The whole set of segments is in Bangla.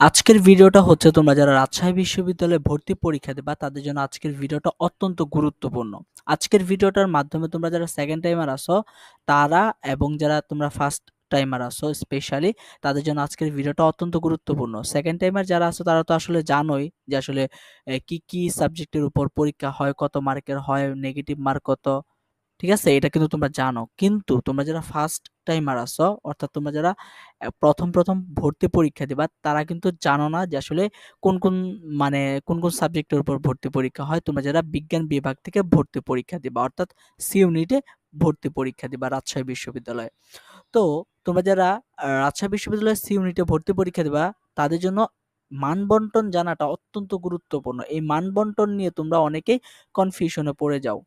আজকের ভিডিওটা হচ্ছে তোমরা যারা রাজশাহী বিশ্ববিদ্যালয়ে ভর্তি পরীক্ষা দেবা তাদের জন্য আজকের ভিডিওটা অত্যন্ত গুরুত্বপূর্ণ। আজকের ভিডিওটার মাধ্যমে তোমরা যারা সেকেন্ড টাইমার আসো তারা এবং যারা তোমরা ফার্স্ট টাইমার আসো স্পেশালি তাদের জন্য আজকের ভিডিওটা অত্যন্ত গুরুত্বপূর্ণ। সেকেন্ড টাইমার যারা আসো তারা তো আসলে জানোই যে আসলে কি কি সাবজেক্টের উপর পরীক্ষা হয়, কত মার্কের হয় নেগেটিভ মার্ক কত। ঠিক আছে? এটা কিন্তু তোমরা জানো। কিন্তু তোমরা যারা ফার্স্ট টাইমার আছো, অর্থাৎ তোমরা যারা প্রথম প্রথম ভর্তি পরীক্ষা দিবা, তারা কিন্তু জানো না যে আসলে কোন কোন মানে কোন কোন সাবজেক্টের উপর ভর্তি পরীক্ষা হয়। তোমরা যারা বিজ্ঞান বিভাগ থেকে ভর্তি পরীক্ষা দিবা, অর্থাৎ সি ইউনিটে ভর্তি পরীক্ষা দিবা রাজশাহী বিশ্ববিদ্যালয়ে। তো তোমরা যারা রাজশাহী বিশ্ববিদ্যালয়ের সি ইউনিটে ভর্তি পরীক্ষা দিবা, তাদের জন্য মানবন্টন জানাটা অত্যন্ত গুরুত্বপূর্ণ। এই মানবন্টন নিয়ে তোমরা অনেকেই কনফিউশনে পড়ে যাও।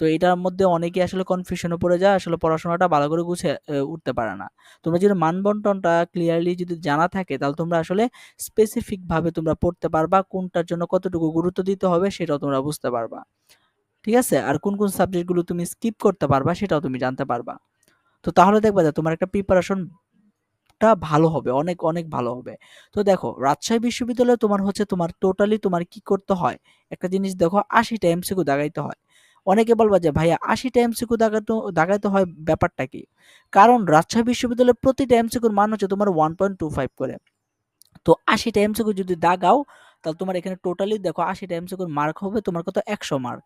তো এটার মধ্যে অনেকেই আসলে কনফিউশনে পড়ে যায়, আসলে পড়াশোনাটা ভালো করে গুছিয়ে উঠতে পারে না। তোমরা যদি মানবন্টনটা ক্লিয়ারলি যদি জানা থাকে, তাহলে তোমরা আসলে স্পেসিফিক ভাবে তোমরা পড়তে পারবা, কোনটার জন্য কতটুকু গুরুত্ব দিতে হবে সেটাও তোমরা বুঝতে পারবা। ঠিক আছে? আর কোন কোন সাবজেক্টগুলো তুমি স্কিপ করতে পারবা সেটাও তুমি জানতে পারবা। তো তাহলে দেখবা যে তোমার একটা প্রিপারেশন টা ভালো হবে, অনেক অনেক ভালো হবে। তো দেখো, রাজশাহী বিশ্ববিদ্যালয়ে তোমার হচ্ছে তোমার টোটালি তোমার কি করতে হয়? একটা জিনিস দেখো, আশিটা এমসিকিউ দাগাইতে হয়। অনেকে বলবা যে, ভাইয়া, আশিটা এমসিকিউ দাগাতে, দাগাইতে হয় ব্যাপারটা কি? কারণ রাজশাহী বিশ্ববিদ্যালয়ের প্রতিটা এমসিকিউর মান হচ্ছে তোমার ওয়ান পয়েন্ট টু ফাইভ করে। তো আশিটা এমসিকিউ যদি দাগাও, তাহলে তোমার এখানে টোটালি দেখো আশিটা এমসিকিউর মার্ক হবে তোমার কত? একশো মার্ক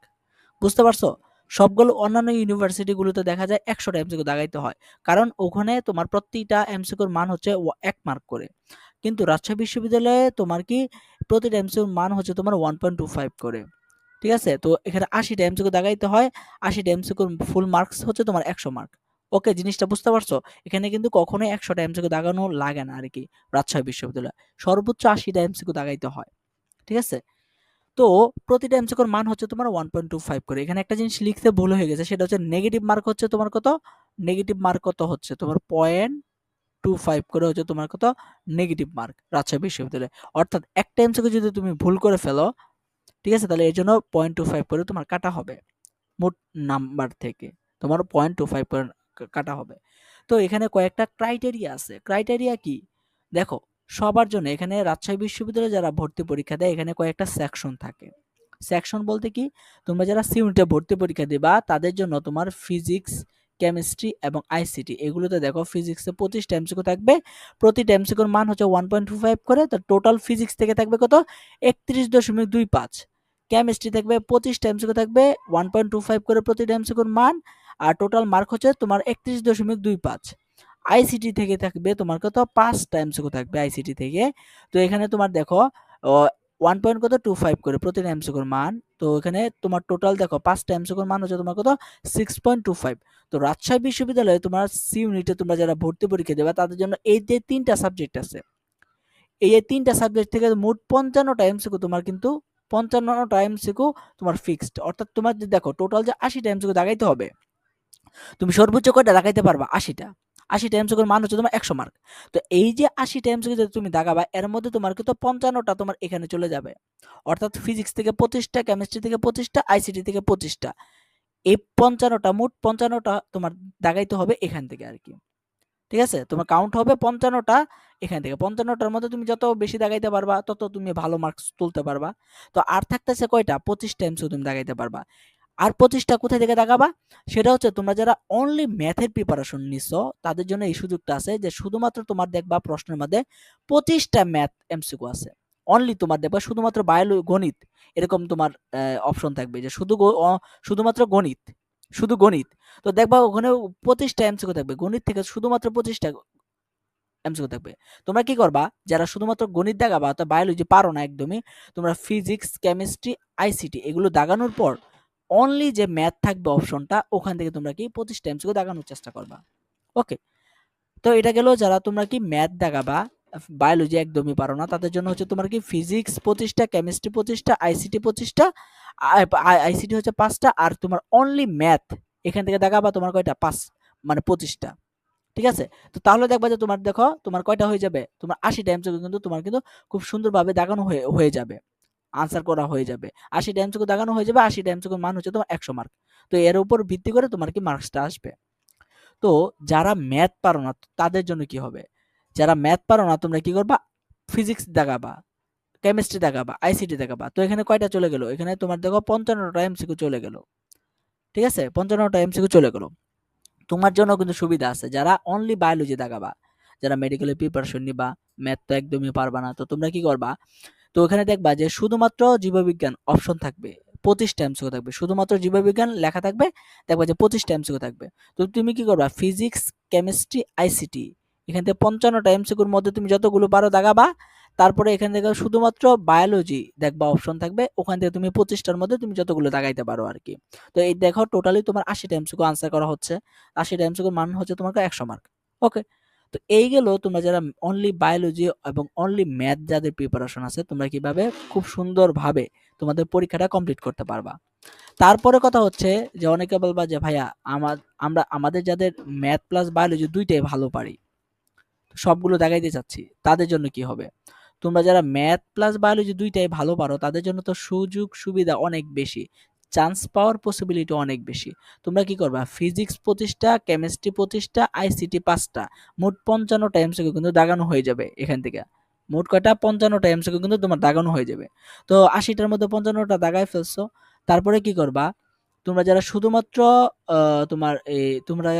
বুঝতে পারছ? সবগুলো অন্যান্য ইউনিভার্সিটিগুলোতে দেখা যায় একশোটা এমসিকিউ দাগাইতে হয়। কারণ ওখানে তোমার প্রতিটা এমসিকিউর মান হচ্ছে এক মার্ক করে। কিন্তু রাজশাহী বিশ্ববিদ্যালয়ে তোমার কি? প্রতিটা এমসিকিউর মান হচ্ছে তোমার ওয়ান পয়েন্ট টু ফাইভ করে। ঠিক আছে? তো এখানে আশিটা এমসিকিউ দাগাইতে হয়। আশিটা এমসিকিউর ফুল মার্কস হচ্ছে তোমার একশো মার্ক ওকে জিনিসটা বুঝতে পারছ? এখানে কিন্তু কখনোই একশোটা এমসিকিউ দাগানো লাগে না আর কি রাজশাহী বিশ্ববিদ্যালয়। সর্বোচ্চ আশিটা এমসিকিউ দাগাইতে হয়। ঠিক আছে? তো প্রতিটা এমসিকিউর মান হচ্ছে তোমার ওয়ান পয়েন্ট টু ফাইভ করে। এখানে একটা জিনিস লিখতে ভুল হয়ে গেছে, সেটা হচ্ছে নেগেটিভ মার্ক হচ্ছে তোমার কত? নেগেটিভ মার্ক কত হচ্ছে? তোমার পয়েন্ট টু ফাইভ করে হচ্ছে তোমার কত? নেগেটিভ মার্ক রাজশাহী বিশ্ববিদ্যালয়ে। অর্থাৎ একটা এমসিকিউ যদি তুমি ভুল করে ফেলো ঠিক আছে? তাহলে এর জন্য পয়েন্ট টু ফাইভ করে তোমার কাটা হবে। মোট নাম্বার থেকে তোমার পয়েন্ট টু ফাইভ করে কাটা হবে। তো এখানে কয়েকটা ক্রাইটেরিয়া আছে। ক্রাইটেরিয়া কি? দেখো, সবার জন্য এখানে রাজশাহী বিশ্ববিদ্যালয়ে যারা ভর্তি পরীক্ষা দেয়, এখানে কয়েকটা সেকশন থাকে। সেকশন বলতে কি? তোমরা যারা সিউনিটে ভর্তি পরীক্ষা দেবা, তাদের জন্য তোমার ফিজিক্স কেমিস্ট্রি এবং আইসিটি এগুলোতে দেখো ফিজিক্সে পঁচিশটা এমসিকিউ থাকবে। প্রতিটা এমসিকিউর মান হচ্ছে ওয়ান পয়েন্ট টু ফাইভ করে তো টোটাল ফিজিক্স থেকে থাকবে কত? একত্রিশ দশমিক দুই পাঁচ। কেমিস্ট্রি থাকবে পঁচিশটা এমসিকিউ থাকবে ওয়ান পয়েন্ট টু ফাইভ করে প্রতিটা এমসিকিউর মান, আর টোটাল মার্ক হচ্ছে তোমার একত্রিশ দশমিক দুই পাঁচ। আইসিটি থেকে থাকবে তোমার কত? পাঁচটা এমসিকিউ থাকবে আইসিটি থেকে। তো এখানে তোমার দেখো ওয়ান পয়েন্ট কত? টু ফাইভ করে প্রতিটা এমসিকিউর মান। তো এখানে তোমার টোটাল দেখো, পাঁচটা এমসিকিউর মান হচ্ছে তোমার কত? সিক্স পয়েন্ট টু ফাইভ তো রাজশাহী বিশ্ববিদ্যালয়ে তোমার সি ইউনিটে তোমরা যারা ভর্তি পরীক্ষা দেবে, তাদের জন্য এই যে তিনটা সাবজেক্ট আছে, এই যে তিনটা সাবজেক্ট থেকে মোট পঞ্চান্নটা এমসিকিউ তোমার কিন্তু পঞ্চান্নটা এমসিকিউ তোমার ফিক্সড অর্থাৎ তোমার যে দেখো টোটাল যে আশিটা এমসিকিউ দাগাইতে হবে, তুমি সর্বোচ্চ কয়টা দাগাইতে পারবা? আশিটা। আশিটা এমসিকিউর মান হচ্ছে তোমার একশো মার্ক তো এই যে আশিটা এমসিকিউ যদি তুমি দাগাবা, এর মধ্যে তোমার কিন্তু পঞ্চান্নটা তোমার এখানে চলে যাবে। অর্থাৎ ফিজিক্স থেকে পঁচিশটা কেমিস্ট্রি থেকে পঁচিশটা আইসিটি থেকে পঁচিশটা। এই পঞ্চান্নটা, মোট পঞ্চান্নটা তোমার দাগাইতে হবে এখান থেকে আর কি। ঠিক আছে? তোমার কাউন্ট হবে পঞ্চান্নটা এখান থেকে। পঞ্চান্নটার মধ্যে তুমি যত বেশি দাগাইতে পারবা, তত তুমি ভালো মার্কস তুলতে পারবা। তো আর থাকতেছে কয়টা? পঁচিশটা এমসিকিউ তুমি দাগাইতে পারবা। আর পঁচিশটা কোথায় থেকে দেখাবা? সেটা হচ্ছে তোমরা যারা অনলি ম্যাথের প্রিপারেশন নিচ্ছ তাদের জন্য এই সুযোগটা আছে যে শুধুমাত্র তোমার দেখবা প্রশ্নের মধ্যে পঁচিশটা ম্যাথ এমসিকিউ আছে। অনলি তোমার দেখবা শুধুমাত্র বায়োলো গণিত, এরকম তোমার অপশন থাকবে যে শুধু শুধুমাত্র গণিত, শুধু গণিত। তো দেখবা ওখানে পঁচিশটা এমসিকিউ থাকবে, গণিত থেকে শুধুমাত্র পঁচিশটা এমসিকিউ থাকবে। তোমরা কি করবা? যারা শুধুমাত্র গণিত দেখাবা, অর্থাৎ বায়োলজি পারো না একদমই, তোমরা ফিজিক্স কেমিস্ট্রি আইসিটি এগুলো দাগানোর পর অনলি যে ম্যাথ থাকবে অপশনটা ওখান থেকে তোমরা কি পঁচিশ টাইমসকে দেখানোর চেষ্টা করবা। ওকে তো এটা গেল যারা তোমরা কি ম্যাথ দেখাবা বায়োলজি একদমই পারো না, তাদের জন্য হচ্ছে তোমার কি ফিজিক্স পঁচিশটা কেমিস্ট্রি পঁচিশটা আইসিটি পঁচিশটা আইসিটি হচ্ছে পাঁচটা, আর তোমার অনলি ম্যাথ এখান থেকে দেখাবা তোমার কয়টা? পাঁচ মানে পঁচিশটা। ঠিক আছে? তো তাহলে দেখবা যে তোমার দেখো, তোমার কয়টা হয়ে যাবে? তোমার আশি টাইমস কিন্তু তোমার কিন্তু খুব সুন্দরভাবে দেখানো হয়ে হয়ে যাবে। আনসার করা হয়ে যাবে। আশি টাইমসকে দেখানো হয়ে যাবে, আশি টাইমসকে মান হচ্ছে তোমার একশো মার্ক তো এর উপর ভিত্তি করে তোমার কি মার্কসটা আসবে? তো যারা ম্যাথ পারো না, তাদের জন্য কি হবে? যারা ম্যাথ পারো না, তোমরা কি করবা? ফিজিক্স দেখাবা কেমিস্ট্রি দেখাবা আইসিটি দেখাবা। তো এখানে কয়টা চলে গেল? এখানে তোমার দেখো পঞ্চান্নটা এমসিকিউ চলে গেল। ঠিক আছে? পঞ্চান্নটা এমসিকিউ চলে গেল। তোমার জন্য কিন্তু সুবিধা আছে। যারা অনলি বায়োলজি দেখাবা, যারা মেডিকেলের প্রিপারেশন নিবা ম্যাথ তো একদমই পারবা না। তো তোমরা কি করবা? তো ওখানে দেখবা যে শুধুমাত্র জীববিজ্ঞান অপশন থাকবে পঁচিশটা এমসিকিউ থাকবে। শুধুমাত্র জীববিজ্ঞান লেখা থাকবে, দেখবা যে পঁচিশটা এমসিকিউ থাকবে। তো তুমি কি করবা? ফিজিক্স কেমিস্ট্রি আইসিটি এখান থেকে পঞ্চান্নটা এমসিকিউর মধ্যে তুমি যতগুলো পারো দাগাবা, তারপরে এখান থেকে শুধুমাত্র বায়োলজি দেখবা অপশন থাকবে, ওখান থেকে তুমি পঁচিশটার মধ্যে তুমি যতগুলো দাগাইতে পারো আর কি তো এই দেখো টোটালি তোমার আশিটা এমসিকিউ আনসার করা হচ্ছে। আশিটা এমসিকিউর মান হচ্ছে তোমার একশো মার্ক ওকে তো এই গেল তোমরা যারা অনলি বায়োলজি এবং অনলি ম্যাথ যাদের প্রিপারেশন আছে, তোমরা কীভাবে খুব সুন্দরভাবে তোমাদের পরীক্ষাটা কমপ্লিট করতে পারবা। তারপরে কথা হচ্ছে যে অনেকে বলবা যে, ভাইয়া, আমার, আমরা, আমাদের যাদের ম্যাথ প্লাস বায়োলজি দুইটাই ভালো পারি সবগুলো দেখাইতে চাচ্ছি, তাদের জন্য কি হবে? তোমরা যারা ম্যাথ প্লাস বায়োলজি দুইটাই ভালো পারো, তাদের জন্য তো সুযোগ সুবিধা অনেক বেশি। চান্স পাওয়ার পসিবিলিটি অনেক বেশি। তোমরা কি করবা? ফিজিক্স পঁচিশটা কেমিস্ট্রি পঁচিশটা আইসিটি পাঁচটা। মোট পঞ্চান্নটা এমসিকিউ কিন্তু দাগানো হয়ে যাবে এখান থেকে। মোট কয়টা? পঞ্চান্নটা এমসিকিউ কিন্তু তোমার দাগানো হয়ে যাবে। তো আশিটার মধ্যে পঞ্চান্নটা দাগায় ফেলছো। তারপরে কি করবা? তোমরা যারা শুধুমাত্র তোমার এই তোমরা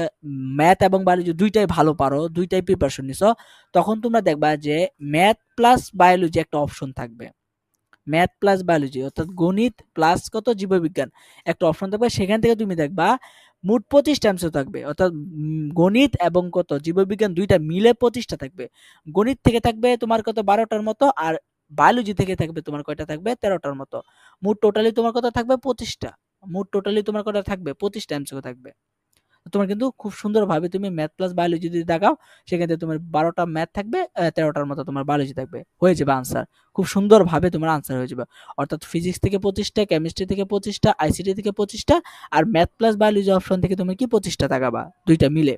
ম্যাথ এবং বায়োলজি দুইটাই ভালো পারো, দুইটাই প্রিপারেশন নিছো, তখন তোমরা দেখবা যে ম্যাথ প্লাস বায়োলজি একটা অপশন থাকবে। ম্যাথ প্লাস বায়োলজি অর্থাৎ গণিত প্লাস কত জীববিজ্ঞান? একটা অপশন থাকবে, সেখান থেকে তুমি দেখবা মোট পঁচিশটা অংশ থাকবে, অর্থাৎ গণিত এবং কত জীববিজ্ঞান দুইটা মিলে পঁচিশটা থাকবে। গণিত থেকে থাকবে তোমার কত বারোটার মতো আর বায়োলজি থেকে থাকবে তোমার কয়টা থাকবে? তেরোটার মতো। মোট টোটালি তোমার কত থাকবে? পঁচিশটা। মোট টোটালি তোমার কটা থাকবে? পঁচিশটা এমসিকিউ থাকবে। তোমার কিন্তু খুব সুন্দরভাবে তুমি ম্যাথ প্লাস বায়োলজি যদি দেখাও, সেক্ষেত্রে তোমার বারোটা ম্যাথ থাকবে তেরোটার মতো তোমার বায়োলজি থাকবে। হয়ে যাবে আনসার খুব সুন্দরভাবে তোমার আনসার হয়ে যাবে। অর্থাৎ ফিজিক্স থেকে পঁচিশটা কেমিস্ট্রি থেকে পঁচিশটা আইসিটি থেকে পঁচিশটা, আর ম্যাথ প্লাস বায়োলজি অপশন থেকে তুমি কি পঁচিশটা দেখাবা? দুইটা মিলে।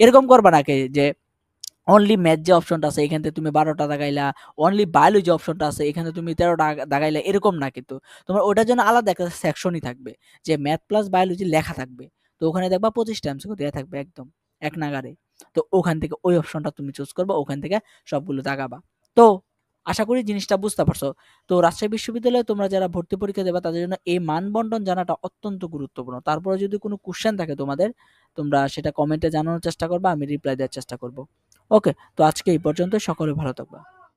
এরকম করবা নাকি যে অনলি ম্যাথ যে অপশনটা আছে, এখান থেকে তুমি বারোটা দাগাইলা অনলি বায়োলজি অপশনটা আছে, এখানে তুমি তেরোটা দাগাইলা এরকম না কিন্তু। তোমার ওটার জন্য আলাদা একটা সেকশনই থাকবে, যে ম্যাথ প্লাস বায়োলজি লেখা থাকবে। তো ওখানে দেখবা পঁচিশটা এমসিকিউ দেওয়া থাকবে একদম, এক নাগারে তো ওখান থেকে ওই অপশনটা তুমি চুজ করবা, ওখান থেকে সবগুলো দাগাবা তো আশা করি জিনিসটা বুঝতে পারছ। তো রাজশাহী বিশ্ববিদ্যালয়ে তোমরা যারা ভর্তি পরীক্ষা দেবা, তাদের জন্য এই মানবন্টন জানাটা অত্যন্ত গুরুত্বপূর্ণ। তারপরে যদি কোনো কোশ্চেন থাকে তোমাদের, তোমরা সেটা কমেন্টে জানানোর চেষ্টা করবা, আমি রিপ্লাই দেওয়ার চেষ্টা করব। ওকে তো আজকে এই পর্যন্ত সকলে ভালো থাকবা।